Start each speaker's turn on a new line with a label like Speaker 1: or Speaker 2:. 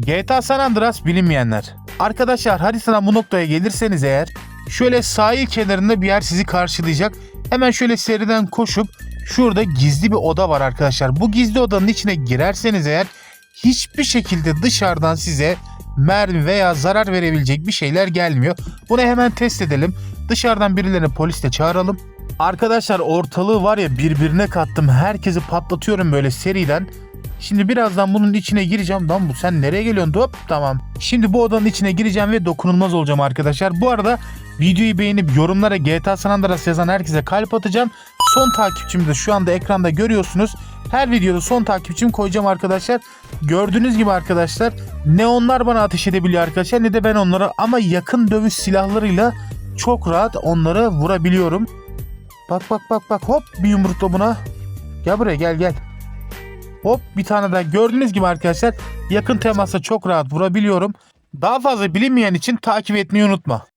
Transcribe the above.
Speaker 1: GTA San Andreas bilinmeyenler. Arkadaşlar haritadan bu noktaya gelirseniz eğer şöyle sahil kenarında bir yer sizi karşılayacak. Hemen şöyle seriden koşup şurada gizli bir oda var arkadaşlar. Bu gizli odanın içine girerseniz eğer hiçbir şekilde dışarıdan size mermi veya zarar verebilecek bir şeyler gelmiyor. Bunu hemen test edelim. Dışarıdan birilerini polisle çağıralım. Arkadaşlar ortalığı var ya birbirine kattım. Herkesi patlatıyorum böyle seriden. Şimdi birazdan bunun içine gireceğim. Lan bu sen nereye geliyorsun? Hop tamam. Şimdi bu odanın içine gireceğim ve dokunulmaz olacağım arkadaşlar. Bu arada videoyu beğenip yorumlara GTA San Andreas yazan herkese kalp atacağım. Son takipçimi de şu anda ekranda görüyorsunuz. Her videoda son takipçimi koyacağım arkadaşlar. Gördüğünüz gibi arkadaşlar ne onlar bana ateş edebiliyor arkadaşlar ne de ben onlara ama yakın dövüş silahlarıyla çok rahat onları vurabiliyorum. Bak bak bak bak hop bir yumrukla buna. Gel buraya gel gel. Hop bir tane daha gördüğünüz gibi arkadaşlar yakın temasa çok rahat vurabiliyorum. Daha fazla bilinmeyen için takip etmeyi unutma.